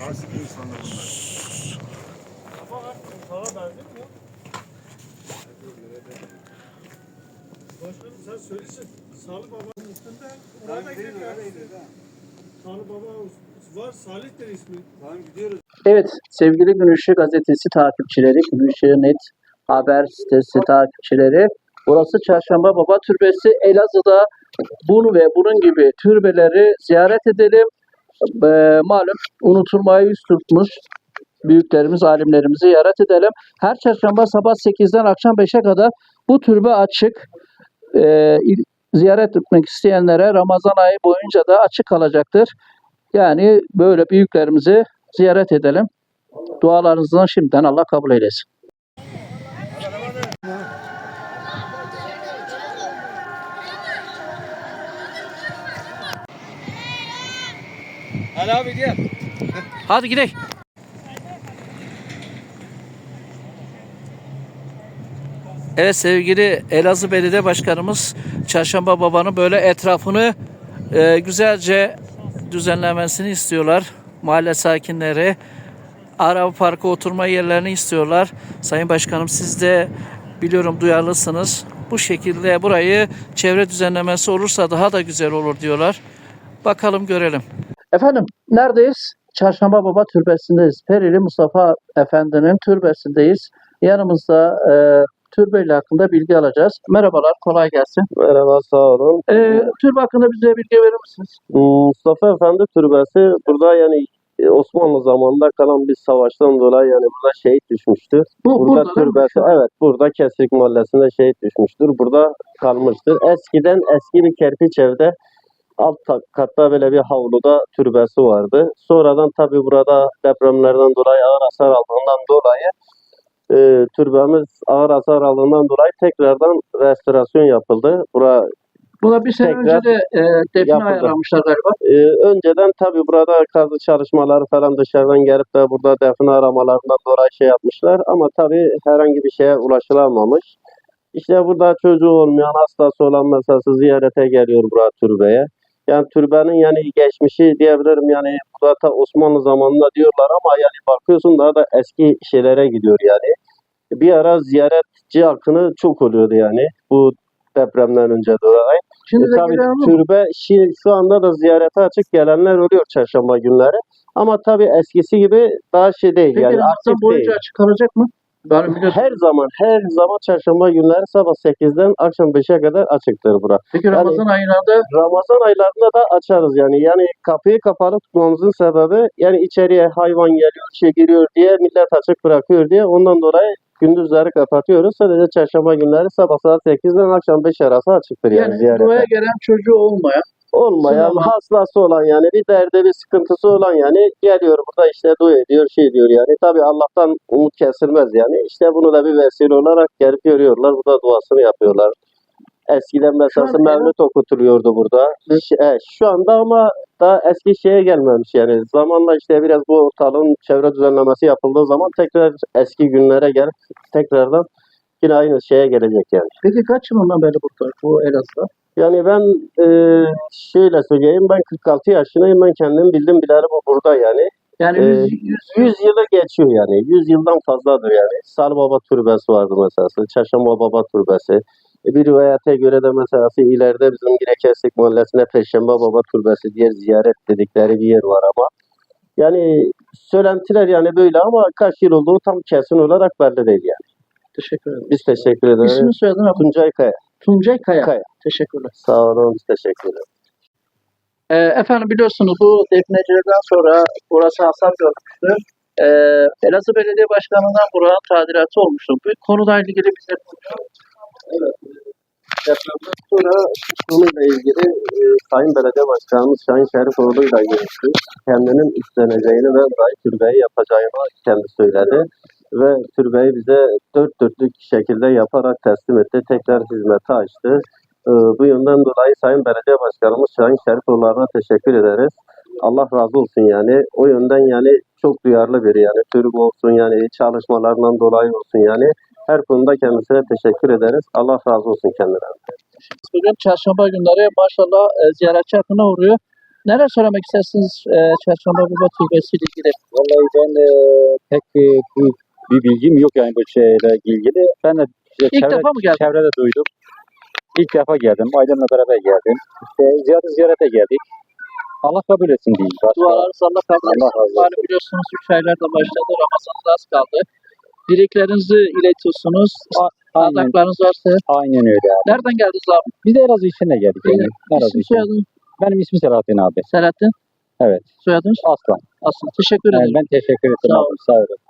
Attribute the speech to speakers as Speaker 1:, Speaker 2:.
Speaker 1: Nasıl bir insanlar bunlar?
Speaker 2: Sağa benzemiyor. Başkanım sen söylesin. Salih Baba'nın üstünde orada gidiyor. Salih Baba var. Salih'tir ismi.
Speaker 3: Evet sevgili Gün Işığı gazetesi takipçileri, Gün Işığı Net haber sitesi takipçileri. Burası Çarşamba Baba Türbesi. Elazığ'da bunu ve bunun gibi türbeleri ziyaret edelim. Ee, malum unutulmaya yüz tutmuş büyüklerimiz, alimlerimizi ziyaret edelim. Her çarşamba sabah 8'den akşam 5'e kadar bu türbe açık. İl- ziyaret etmek isteyenlere Ramazan ayı boyunca da açık kalacaktır. Yani böyle büyüklerimizi ziyaret edelim. Dualarınızdan şimdiden Allah kabul eylesin.
Speaker 4: Hadi abi gel.
Speaker 3: Hadi gidelim. Evet sevgili Elazığ Belediye Başkanımız Çarşamba Baba'nın böyle etrafını e, güzelce düzenlemesini istiyorlar. Mahalle sakinleri araba parkı oturma yerlerini istiyorlar. Sayın Başkanım siz de biliyorum duyarlısınız. Bu şekilde burayı çevre düzenlemesi olursa daha da güzel olur diyorlar. Bakalım görelim. Efendim neredeyiz? Çarşamba Baba Türbesi'ndeyiz. Perili Mustafa Efendi'nin türbesindeyiz. Yanımızda e, türbeyle hakkında bilgi alacağız. Merhabalar, kolay gelsin.
Speaker 5: Merhaba sağ olun.
Speaker 3: E, türbe hakkında bize bilgi verir misiniz?
Speaker 5: Mustafa Efendi Türbesi burada yani e, Osmanlı zamanında kalan bir savaştan dolayı yani burada şehit düşmüştür.
Speaker 3: Bu,
Speaker 5: Burada
Speaker 3: burada
Speaker 5: türbesi evet burada Kesrik Mahallesi'nde şehit düşmüştür. Burada kalmıştır. Eskiden eski bir kerpiç evde alt ta- katta böyle bir havluda türbesi vardı. Sonradan tabi burada depremlerden dolayı ağır hasar aldığından dolayı e, türbemiz ağır hasar aldığından dolayı tekrardan restorasyon yapıldı. Bura
Speaker 3: Buna bir sene
Speaker 5: Tekrar
Speaker 3: önce de e, define
Speaker 5: yapıldı.
Speaker 3: ayarlamışlar galiba.
Speaker 5: Ee, önceden tabi burada kazı çalışmaları falan dışarıdan gelip de burada define aramalarından dolayı şey yapmışlar ama tabi herhangi bir şeye ulaşılamamış. İşte burada çocuğu olmayan, hastası olan mesela ziyarete geliyor burada türbeye. Yani türbenin yani geçmişi diyebilirim yani ta Osmanlı zamanında diyorlar ama yani bakıyorsun daha da eski şeylere gidiyor yani. Bir ara ziyaretçi akını çok oluyordu yani bu depremden önce dolayı.
Speaker 3: Şimdi
Speaker 5: E, tabii türbe şi- şu anda da ziyarete açık gelenler oluyor çarşamba günleri. Ama tabii eskisi gibi daha şey değil
Speaker 3: Peki
Speaker 5: yani aktif
Speaker 3: boyunca
Speaker 5: değil.
Speaker 3: açık kalacak mı? Ben biliyorsun.
Speaker 5: Her zaman her zaman çarşamba günleri sabah 8'den akşam 5'e kadar açıktır bura.
Speaker 3: Peki Ramazan aylarda
Speaker 5: Ramazan aylarında da açarız yani. Yani kapıyı kapalı tutmamızın sebebi yani içeriye hayvan geliyor, şey giriyor diye millet açık bırakıyor diye ondan dolayı gündüzleri kapatıyoruz. Sadece çarşamba günleri sabah saat 8'den akşam 5 arası açıktır yani,
Speaker 3: yani
Speaker 5: ziyarete.
Speaker 3: duaya gelen çocuğu olmayan
Speaker 5: olmayan,
Speaker 3: Sınavı.
Speaker 5: hastası olan yani bir derde bir sıkıntısı olan yani geliyor burada işte dua ediyor, şey diyor yani. Tabi Allah'tan umut kesilmez yani. İşte bunu da bir vesile olarak gelip görüyorlar. Burada duasını yapıyorlar. Eskiden mesela
Speaker 3: an
Speaker 5: mevlüt okutuluyordu burada. Ş- e, şu anda ama daha eski şeye gelmemiş yani. Zamanla işte biraz bu ortalığın çevre düzenlemesi yapıldığı zaman tekrar eski günlere gelip tekrardan yine aynı şeye gelecek yani.
Speaker 3: Peki kaç yılından beri burada bu Elazığ'da?
Speaker 5: Yani ben e, şöyle söyleyeyim ben 46 yaşındayım ben kendim bildim bileli bu burada yani.
Speaker 3: Yani
Speaker 5: Ee,
Speaker 3: 100, 100
Speaker 5: 100 yılı geçiyor yani 100 yıldan fazladır yani. Sarı Baba Türbesi vardı mesela Çarşamba Baba Türbesi. E, bir rivayete göre de mesela ileride bizim yine Kesik Mahallesi'ne Peşembe Baba Türbesi diye ziyaret dedikleri bir yer var ama yani söylentiler yani böyle ama kaç yıl olduğu tam kesin olarak belli değil yani.
Speaker 3: Teşekkür ederim.
Speaker 5: Biz teşekkür ederiz.
Speaker 3: İsmini soyadını yapın.
Speaker 5: Tuncay Kaya.
Speaker 3: Tuncay Kaya.
Speaker 5: Kaya.
Speaker 3: Teşekkürler.
Speaker 5: Sağ olun biz teşekkür ederiz.
Speaker 3: Ee, efendim biliyorsunuz bu defnecilerden sonra burası hasar görmüştü. Ee, Elazığ Belediye Başkanı'ndan buranın tadilatı olmuştu. Bu konuyla ilgili bize
Speaker 5: Evet. Depremden sonra konuyla ilgili e, Sayın Belediye Başkanımız Şahin Şerifoğlu ile görüştü. Kendinin üstleneceğini ve burayı türbeyi yapacağını kendi söyledi. Ve türbeyi bize dört dörtlük şekilde yaparak teslim etti. Tekrar hizmete açtı. E, bu yönden dolayı Sayın Belediye Başkanımız Şahin Şerifoğlu'na teşekkür ederiz. Allah razı olsun yani. O yönden yani çok duyarlı biri yani. Türbe olsun yani çalışmalarından dolayı olsun yani. Her konuda kendisine teşekkür ederiz. Allah razı olsun kendine.
Speaker 3: bugün çarşamba günleri maşallah e, ziyaretçi hakkında uğruyor. Neler söylemek istersiniz e, Çarşamba Baba Türbesi ile ilgili?
Speaker 1: Vallahi ben e, pek e, bu bir bilgim yok yani bu şeyle ilgili. Ben de işte
Speaker 3: İlk defa mı geldin?
Speaker 1: Çevrede duydum. İlk defa geldim. Ailemle beraber geldim. İşte ziyarete ziyarete geldik. Allah kabul etsin diyeyim. Başka.
Speaker 3: Dualarınız Allah kabul
Speaker 1: Allah
Speaker 3: etsin.
Speaker 1: razı olsun.
Speaker 3: Biliyorsunuz 3 aylar da başladı. Ramazan'da az kaldı. Dileklerinizi iletiyorsunuz.
Speaker 1: Aynen,
Speaker 3: Adaklarınız varsa.
Speaker 1: aynen öyle abi.
Speaker 3: Nereden geldiniz abi?
Speaker 1: Biz de Elazığ içine geldik. Yani. Elazığ
Speaker 3: İsim soyadın
Speaker 1: Benim ismim Selahattin abi.
Speaker 3: Selahattin.
Speaker 1: Evet.
Speaker 3: Soyadınız
Speaker 1: Aslan.
Speaker 3: Aslı. Teşekkür
Speaker 1: Yani
Speaker 3: ederim.
Speaker 1: ben teşekkür ederim
Speaker 3: Sağ
Speaker 1: abi. Sağ olun.